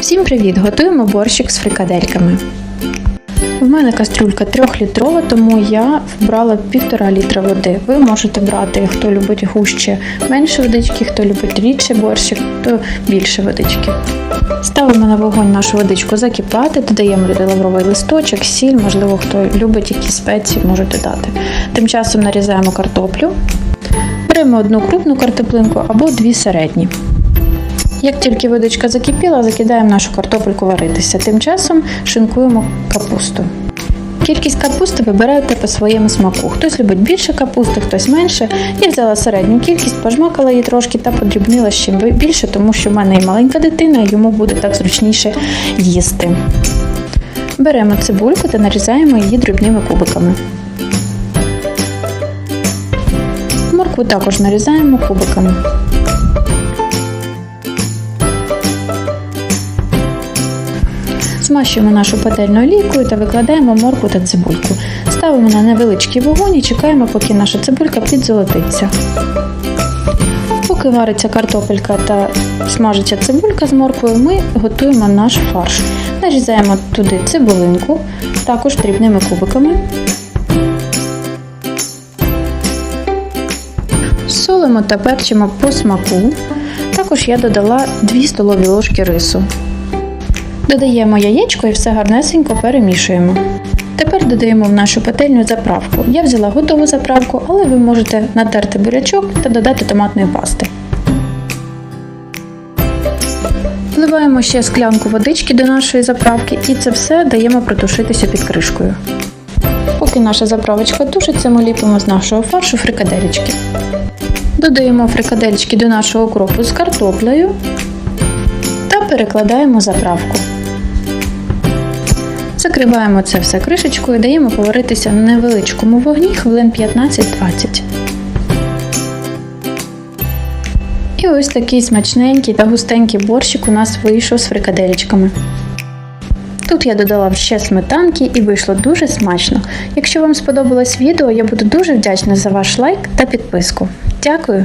Всім привіт! Готуємо борщик з фрикадельками. У мене кастрюлька 3-літрова, тому я вбрала 1,5 літра води. Ви можете брати, хто любить гуще менше водички, хто любить рідше борщик, то більше водички. Ставимо на вогонь нашу водичку закипати, додаємо лавровий листочок, сіль, можливо, хто любить якісь спеції, можете дати. Тим часом нарізаємо картоплю. Беремо одну крупну картоплинку або дві середні. Як тільки водичка закипіла, закидаємо нашу картопельку варитися. Тим часом шинкуємо капусту. Кількість капусти вибираєте по своєму смаку. Хтось любить більше капусти, хтось менше. Я взяла середню кількість, пожмакала її трошки та подрібнила ще більше, тому що в мене і маленька дитина, і йому буде так зручніше їсти. Беремо цибульку та нарізаємо її дрібними кубиками. Моркву також нарізаємо кубиками. Змащуємо нашу пательню олійкою та викладаємо моркву та цибульку. Ставимо на невеличкий вогонь і чекаємо, поки наша цибулька підзолотиться. Поки вариться картопелька та смажиться цибулька з морквою, ми готуємо наш фарш. Нарізаємо туди цибулинку, також дрібними кубиками. Солимо та перчимо по смаку. Також я додала 2 столові ложки рису. Додаємо яєчко і все гарнесенько перемішуємо. Тепер додаємо в нашу пательню заправку. Я взяла готову заправку, але ви можете натерти бурячок та додати томатної пасти. Вливаємо ще склянку водички до нашої заправки і це все даємо протушитися під кришкою. Поки наша заправочка тушиться, ми ліпимо з нашого фаршу фрикаделечки. Додаємо фрикадельчики до нашого укропу з картоплею та перекладаємо заправку. Закриваємо це все кришечкою і даємо поваритися на невеличкому вогні хвилин 15-20. І ось такий смачненький та густенький борщик у нас вийшов з фрикаделечками. Тут я додала ще сметанки і вийшло дуже смачно. Якщо вам сподобалось відео, я буду дуже вдячна за ваш лайк та підписку. Дякую!